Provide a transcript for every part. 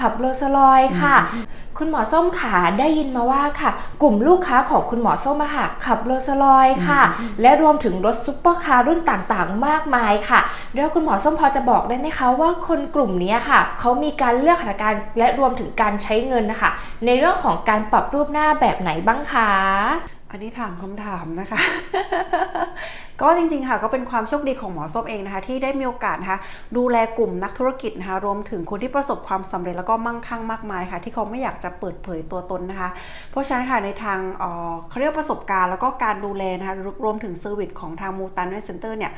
ขับโรสลอยค่ะ คุณหมอส้มขาได้ยินมาว่าค่ะ กลุ่มลูกค้าของคุณหมอส้มอะค่ะขับโรสลอยค่ะ และรวมถึงรถซุปเปอร์คาร์รุ่นต่างๆ มากมายค่ะแล้วคุณหมอส้มพอจะบอกได้ไหมคะว่าคนกลุ่มนี้ค่ะเขามีการเลือกหัตถการและรวมถึงการใช้เงินนะคะ ในเรื่องของการปรับรูปหน้าแบบไหนบ้างคะอันนี้ถามคำถามนะคะ ก็จริงๆค่ะก็เป็นความโชคดีของหมอส้มเองนะคะ ที่ได้มีโอกาสนะคะดูแลกลุ่มนักธุรกิจนะคะรวมถึงคนที่ประสบความสำเร็จแล้วก็มั่งคั่งมากมายค่ะ ที่เขาไม่อยากจะเปิดเผยตัวตนนะคะ เพราะฉะนั้นค่ะในทางเขาเรียกประสบการณ์แล้วก็การดูแลนะคะรวมถึงเซอร์วิสของทางมูตันเวสเซนเตอร์เนี่ย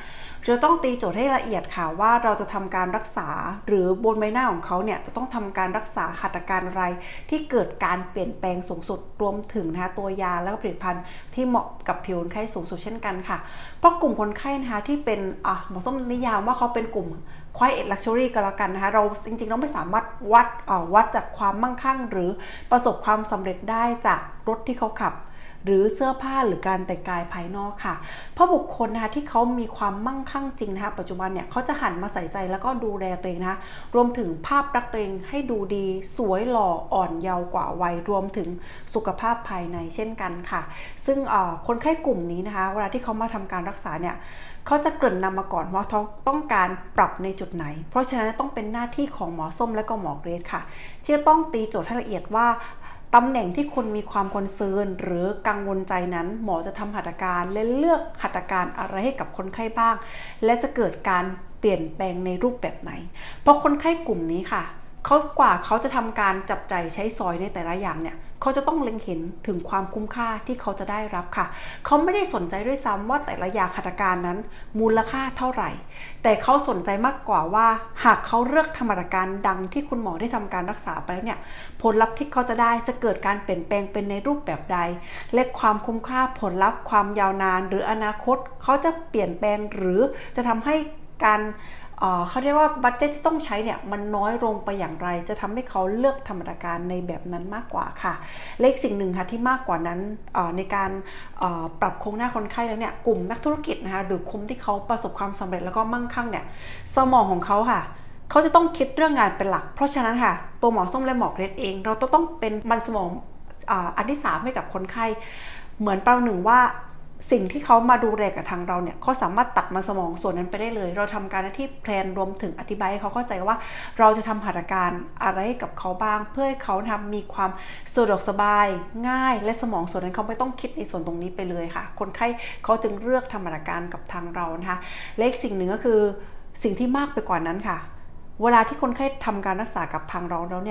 จะต้องตีโจทย์ให้ละเอียดค่ะว่าเราจะทำการรักษาหรือบนใบหน้าของเขาเนี่ยจะต้องทำการรักษาหัตถการอะไรที่เกิดการเปลี่ยนแปลงสูงสุดรวมถึงนะคะตัวยาแล้วก็ผลิตภัณฑ์ที่เหมาะกับผิวคนไข้สูงสุดเช่นกันค่ะเพราะกลุ่มคนไข้นะคะที่เป็นอะหมอส้มนิยามว่าเขาเป็นกลุ่ม quiet luxury ก็แล้วกันนะคะเราจริงๆเราไม่สามารถวัดเอ่อวัดจากความมั่งคั่ง หรือประสบความสำเร็จได้จากรถที่เขาขับ หรือเสื้อผ้าหรือการแต่งกายภายนอกค่ะ เพราะบุคคลนะคะที่เขามีความมั่งคั่งจริงนะคะปัจจุบันเนี่ยเขาจะหันมาใส่ใจแล้วก็ดูแลตัวเองนะะรวมถึงภาพลักตัวเองให้ดูดี สวยหล่ออ่อนเยาว์กว่าวัยรวมถึงสุขภาพภายในเช่นกันค่ะ ซึ่งคนไข้กลุ่มนี้นะคะเวลาที่เขามาทำการรักษาเนี่ยเขาจะเกริ่นนำมาก่อนว่าเขาต้องการปรับในจุดไหน เพราะฉะนั้นต้องเป็นหน้าที่ของหมอส้มและก็หมอเกรดค่ะ ที่จะต้องตีโจทย์ให้ละเอียดว่า ตำแหน่งที่คนมีความคอนเซิร์นหรือกังวลใจนั้น หมอจะทำหัตถการและเลือกหัตถการอะไรให้กับคนไข้บ้าง และจะเกิดการเปลี่ยนแปลงในรูปแบบไหน เพราะคนไข้กลุ่มนี้ค่ะ เขากว่าเขาจะทำการจับใจใช้ซอยในแต่ละอย่างเนี่ยเขาจะต้องเล็งเห็นถึงความคุ้มค่าที่เขาจะได้รับค่ะ เขาไม่ได้สนใจด้วยซ้ำว่าแต่ละอย่างหัตถการนั้น มูลค่าเท่าไหร่ แต่เขาสนใจมากกว่าว่า หากเขาเลือกทำหัตถการดังที่คุณหมอได้ทำการรักษาไปแล้วเนี่ยผลลัพธ์ที่เขาจะได้จะเกิดการเปลี่ยนแปลงเป็นในรูปแบบใด และความคุ้มค่าผลลัพธ์ ความยาวนาน หรืออนาคตเขาจะเปลี่ยนแปลงหรือจะทำให้การ เขาเรียกว่าบัตเจตที่ต้องใช้เนี่ยมันน้อยลงไปอย่างไร จะทำให้เขาเลือกทำมาตรการในแบบนั้นมากกว่าค่ะ เลขสิ่งหนึ่งค่ะที่มากกว่านั้นในการปรับโครงหน้าคนไข้แล้วเนี่ยกลุ่มนักธุรกิจนะคะหรือคุมที่เขาประสบความสำเร็จแล้วก็มั่งคั่งเนี่ยสมองของเขาค่ะเขาจะต้องคิดเรื่องงานเป็นหลัก เพราะฉะนั้นค่ะ ตัวหมอส้มและหมอเกรดเอง เราต้องเป็นมันสมองอ,อันที่สามให้กับคนไข้ เหมือนเประหนึ่งว่า สิ่งที่เขามาดูแลกับทางเราเนี่ยเขาสามารถตัดมันสมองส่วนนั้นไปได้เลย เราทำการหน้าที่แพลนรวมถึงอธิบายให้เขาเข้าใจว่า เราจะทำหัตถการอะไรให้กับเขาบ้าง เพื่อให้เขาทำมีความสะดวกสบาย ง่าย และสมองส่วนนั้นเขาไม่ต้องคิดในส่วนตรงนี้ไปเลยค่ะ คนไข้เขาจึงเลือกทำหัตถการกับทางเรานะคะและอีกสิ่งหนึ่งก็คือสิ่งที่มากไปกว่านั้นค่ะ เวลาที่คนไข้ทำการรักษากับทางเราแล้วเนี่ย